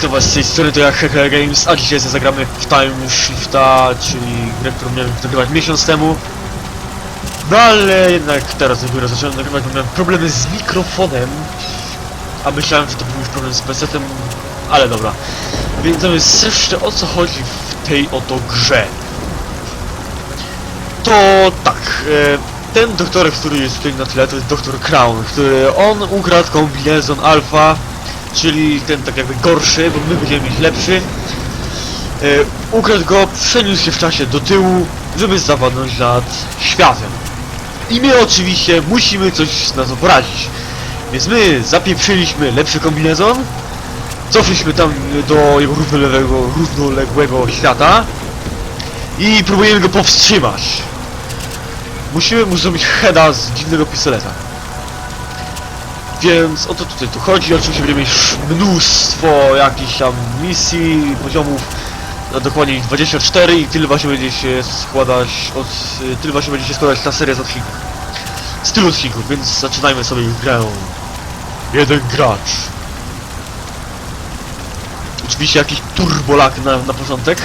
witam was z tej strony, to jak Heckler Games, a dzisiaj zagramy w Time Shifta, czyli grę, którą miałem nagrywać miesiąc temu. No ale jednak teraz dopiero zacząłem nagrywać, bo miałem problemy z mikrofonem. A myślałem, że to był już problem z PC-tem, ale dobra. Więc zamiast jeszcze o co chodzi w tej oto grze. To tak, e, ten doktor, który jest tutaj na tle, to jest doktor Crown, który on ukradł kombinezon alfa, czyli ten tak jakby gorszy, bo my będziemy mieć lepszy. E, ukradł go, przeniósł się w czasie do tyłu, żeby zawodnąć nad światem. I my oczywiście musimy coś na to poradzić. Więc my zapieprzyliśmy lepszy kombinezon, cofliśmy tam do jego równoległego, równoległego świata i próbujemy go powstrzymać. Musimy mu zrobić heada z dziwnego pistoleta. Więc o to tutaj tu chodzi. Oczywiście będziemy mieć mnóstwo jakichś tam misji, poziomów, no dokładnie ich 24 i tyle właśnie będzie się składać od, tyle właśnie będzie się składać ta seria z odcinków. Z tylu odcinków, więc zaczynajmy sobie grę. Jeden gracz. Oczywiście jakiś turbolak na, na początek.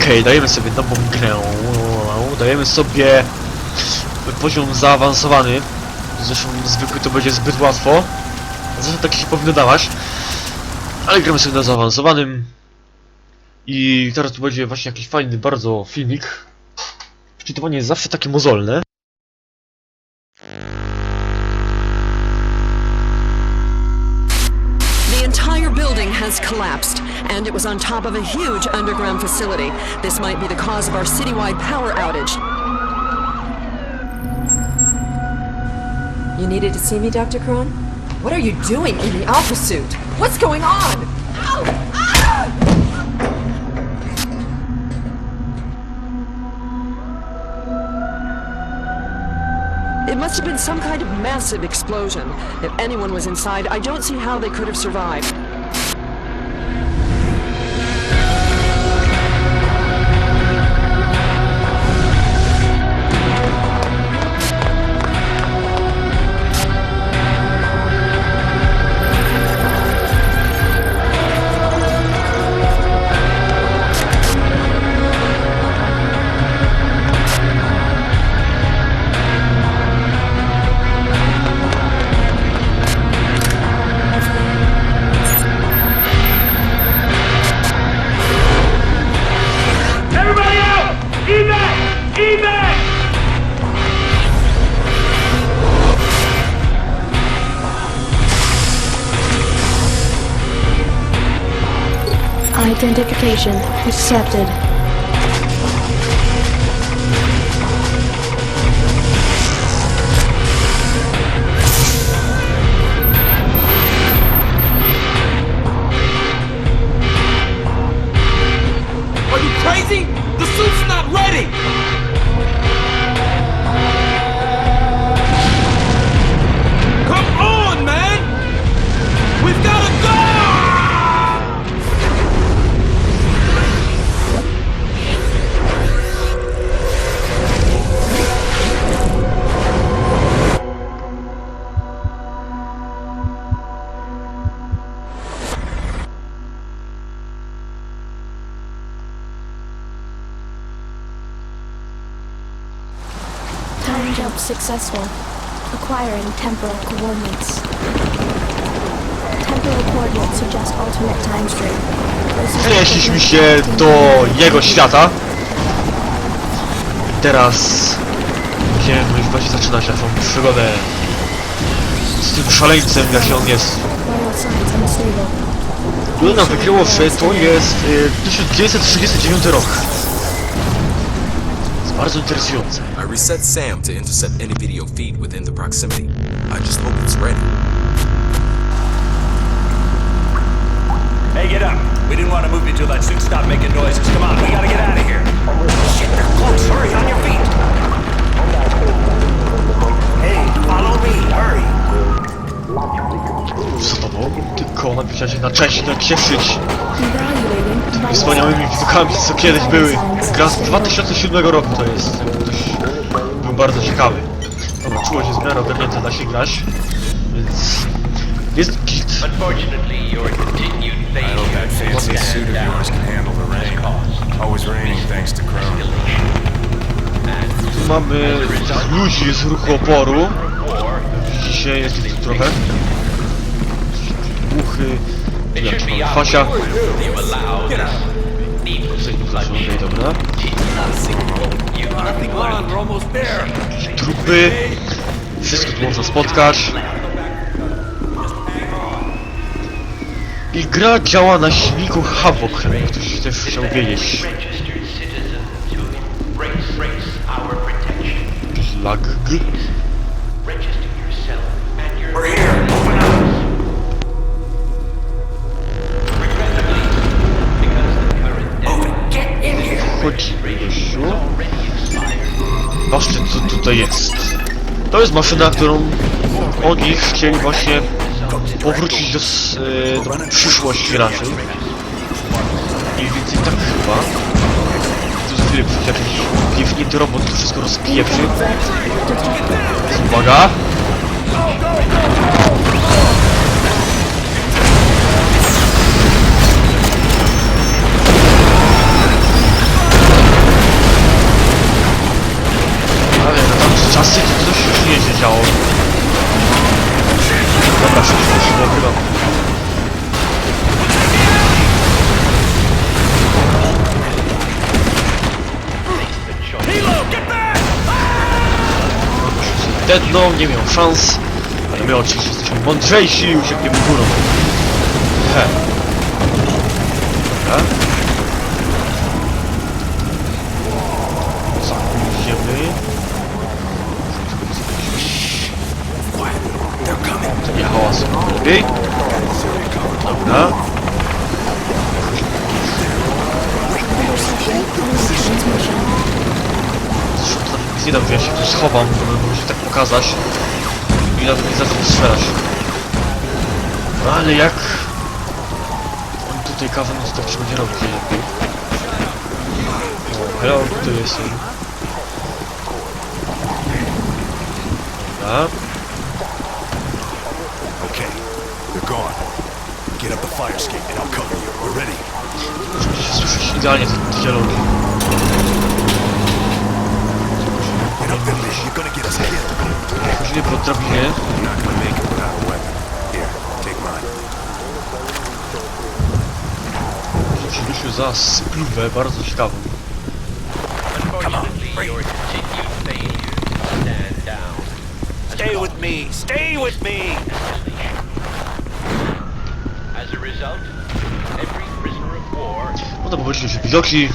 Okej, dajemy sobie nową grę. Dajemy sobie poziom zaawansowany. Zresztą zwykły to będzie zbyt łatwo. Zresztą tak się powinno dawać. Ale gramy sobie na zaawansowanym. I teraz tu będzie właśnie jakiś fajny bardzo filmik. Wczytywanie jest zawsze takie mozolne. Has collapsed, and it was on top of a huge underground facility. This might be the cause of our citywide power outage. You needed to see me, Dr. Crone? What are you doing in the Alpha suit? What's going on? Ow! Ah! It must have been some kind of massive explosion. If anyone was inside, I don't see how they could have survived. Identification accepted. Jump successful. Acquiring temporal coordinates. Temporal coordinates suggest alternate time stream. Przenieśliśmy się do jego świata. I teraz będziemy już właśnie zaczynać naszą przygodę z tym szaleńcem, jaki on jest. Tu nam wykryło, że to jest y, 1939 rok. Jest bardzo interesujące. I reset SAM to intercept any video feed within the proximity. I just hope it's ready. Hey, get up. We didn't want to move you till that suit stopped making noises. Come on, we gotta get out of here. Shit, they're close. Hurry, on your feet. Hey, follow me. Hurry. Co to było? Tylko napisać się na cześć, jak się szyć. Evaluating vital Wspaniałymi widokami, co kiedyś były. Gra z 2007 roku to jest. jakby Ktoś był bardzo ciekawy. Dobra, czuło się w miarę ogarnięte da się grać. Więc Jest git. Unfortunately, your continued I hope that failure fancy suit of yours can handle the rain. Always raining thanks to Chrome. Tu mamy ludzi z ruchu oporu. Widzicie, jest ich tu trochę. Muchy. Włączyłem, okej, dobra. Trupy. Wszystko tu można spotkać. I gra działa na silniku Havok, ktoś też chciał wiedzieć. Lag. Expired. Patrzcie co tutaj jest. To jest maszyna, którą oni chcieli właśnie powrócić do, e, do przyszłości raczej. Mniej więcej tak chyba. Tu za chwilę jakiś piewnięty robot, tu wszystko rozpieprzy. Uwaga! Się nagrywam. Dedną, nie miał szans, ale my oczywiście jesteśmy mądrzejsi i uciekniemy górą. He. Dobra. Lepiej. Dobra. Nic nie że ja się tu schowam, żeby się tak pokazać. I na to nie zaczął strzelać. No ale jak... On tutaj kawę, no to tak trzeba nie robić lepiej. O, hello, tu jest. Dobra. Get up the fire escape and I'll cover you. We're ready. Muszę się słyszeć idealnie te dialogi. Get up there. You're gonna get us killed. Chodzili po drabinie. You're not gonna make it without a weapon. Here, take mine. Rzuciliśmy za spluwę, bardzo ciekawą. Stand down. Stay with me. Stay with me. No to powiedzmy się widoki.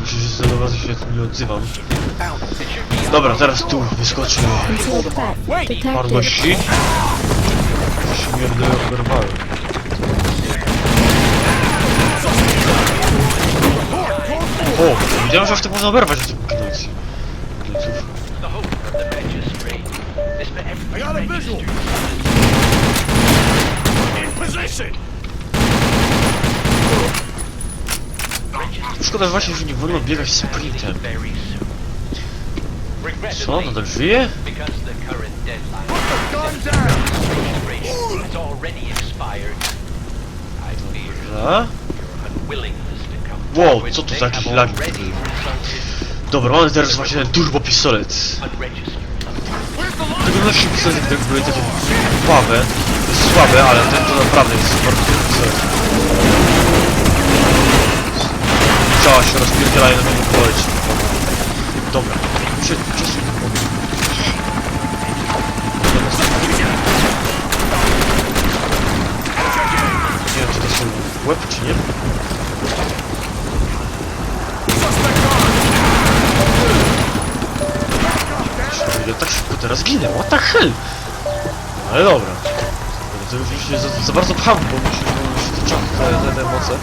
Myślę, że za bardzo się nie odzywam. Dobra, teraz tu wyskoczy detected. gości. Śmierdę oberwały. O, wiedziałem, że aż tak można oberwać w tym gnojcu. Gnojców. I got a visual. In position. Szkoda właśnie, że nie wolno biegać sprintem. Co, nadal żyje? Dobra. Wow, co to za already resulted Dobra, mamy teraz właśnie ten turbo pistolet. unregistered. Wyglądacie pistolet jak były takie słabe. Słabe, ale ten to naprawdę jest bardzo pistolet. Się rozpierdzielają na mnie poleć. Dobra, muszę nie mogę. Nie wiem, czy to są łeb, czy nie? Ja tak szybko teraz ginę, what the hell? No, ale dobra. To już się za, za bardzo pcham, bo że już wyczam te, te, te moce.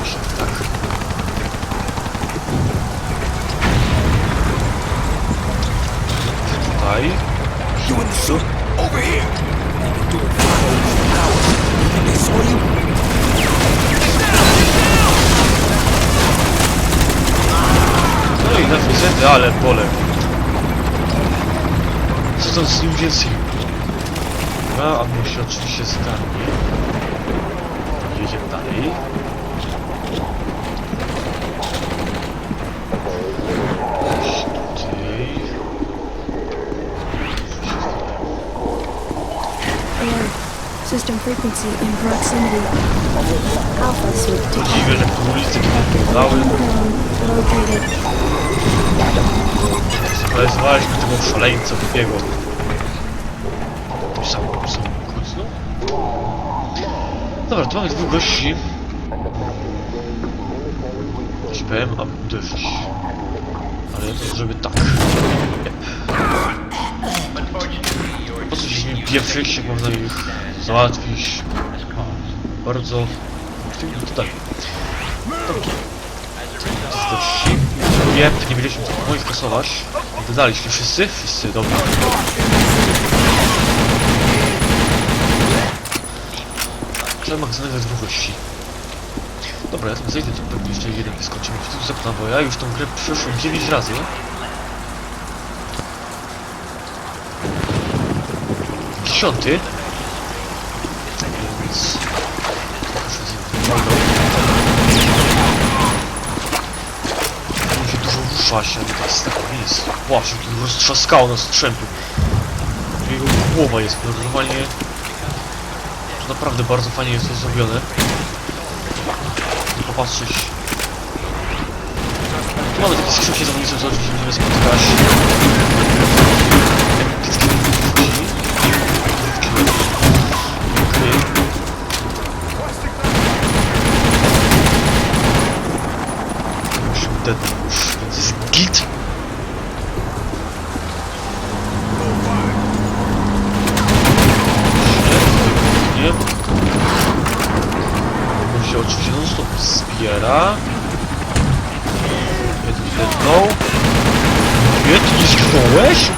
Jeszcze tak. Tutaj. Over here. No i na niestety, ale pole. to z nim więcej. Dobra, a my się oczywiście zgarnie. Jedziemy dalej. System frequency in proximity. Alpha suit detected. Dziwię, że tu ulicy takie wyglądały. Zrealizowaliśmy tego szaleńca wybiegu. To sam, sam kucnął? Dobra, tu mamy dwóch gości. Śpiałem, a uderzyć. Ale ja to zrobię tak. Po co się z nimi pieprzyć, jak można ich załatwić bardzo... Tutaj. Gości. Nie, nie wiedzieliśmy co moich kasować. Dodaliśmy wszyscy? Wszyscy, dobra. Magazynek ze dwóch gości. Dobra, ja tam zejdę, to pewnie jeszcze jeden wyskoczy mi w z okna, bo ja już tą grę przeszłem 9 razy. Dziesiąty. Mu się jest tak nie jest. Właśnie, tu roztrzaskało na strzępy. Jego głowa jest normalnie... Naprawdę bardzo fajnie jest to zrobione. Popatrzeć. Tu mamy takie skrzynki zawodnicze, co oczywiście będziemy spotykać. Ten już, git. Nie. On się oczywiście non stop zbiera. Jedno, jedną. Ty nie zginąłeś?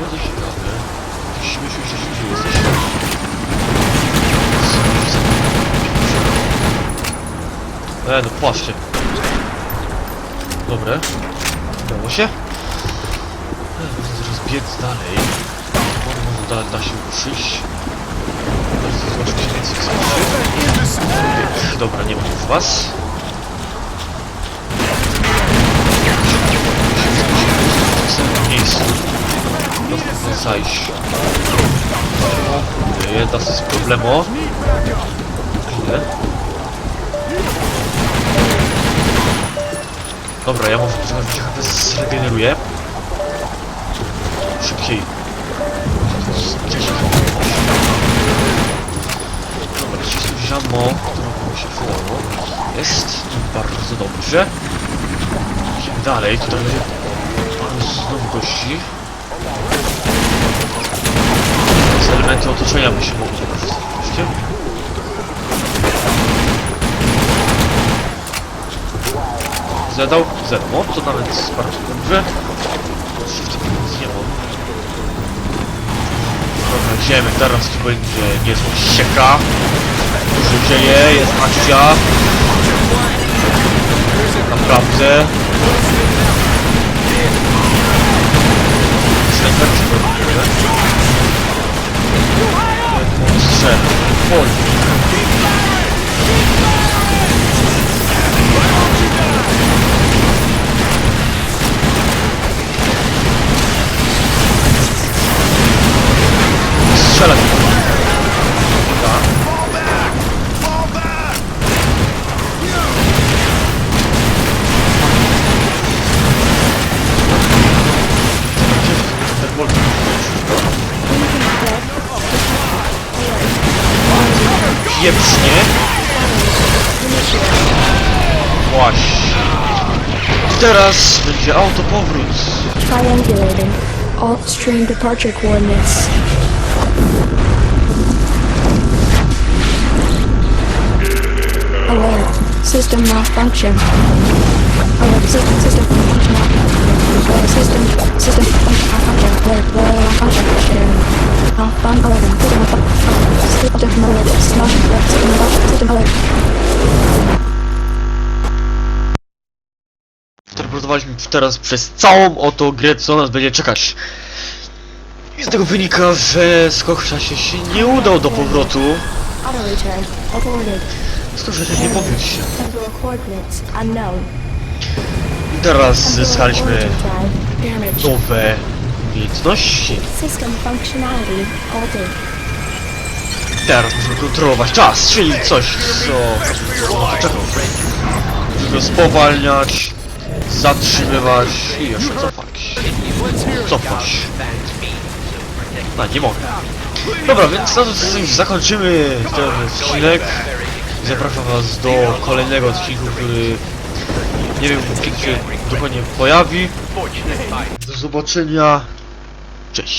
Bardzo ciekawe. Śmieszył się, że jesteś. E, no patrzcie. Dobre. Udało się. Zaraz biec dalej. Może może da, da się ruszyć. Zobaczmy się więcej. Dobra, nie ma już was. W samym miejscu. Dostępne zajść. O, kurde, da z problemu. Chwilę. Dobra, ja może trochę zregeneruje. Szybciej. Dobra, ściśnąć żamo, którą mi się przydało. Jest. Bardzo dobrze. Idziemy dalej, tutaj będzie znowu gości. Z elementy otoczenia by się mogło Zadał? Zermo, to nawet bardzo dobrze. Nie mam. Dobra, idziemy, teraz tu będzie niezła sieka. Dużo dzieje, jest akcja. Naprawdę. Snajperki to robię. Strzel. Oj. Pieprznie. Właśnie. Teraz będzie autopowrót. Triangulating. Alt stream departure coordinates. Alert. System malfunction. Alert. System. System. Function. Alert. System. System. Function. Malfunction. Alert. Malfunction. Malfunction. System. malfunction. System. Alert. System. Alert. System. Alert. System. Alert. Teraz przez całą oto grę, co nas będzie czekać. I z tego wynika, że skok w czasie się nie udał do powrotu. Skoro że nie powiódł się. I teraz zyskaliśmy nowe umiejętności. Teraz musimy kontrolować czas, czyli coś, co... Czego? Musimy go spowalniać, zatrzymywać i jeszcze cofać. Cofać. No, nie mogę. Dobra, więc na to zakończymy ten odcinek. Zapraszam was do kolejnego odcinku, który nie wiem kiedy się dokładnie pojawi. Do zobaczenia. Cześć.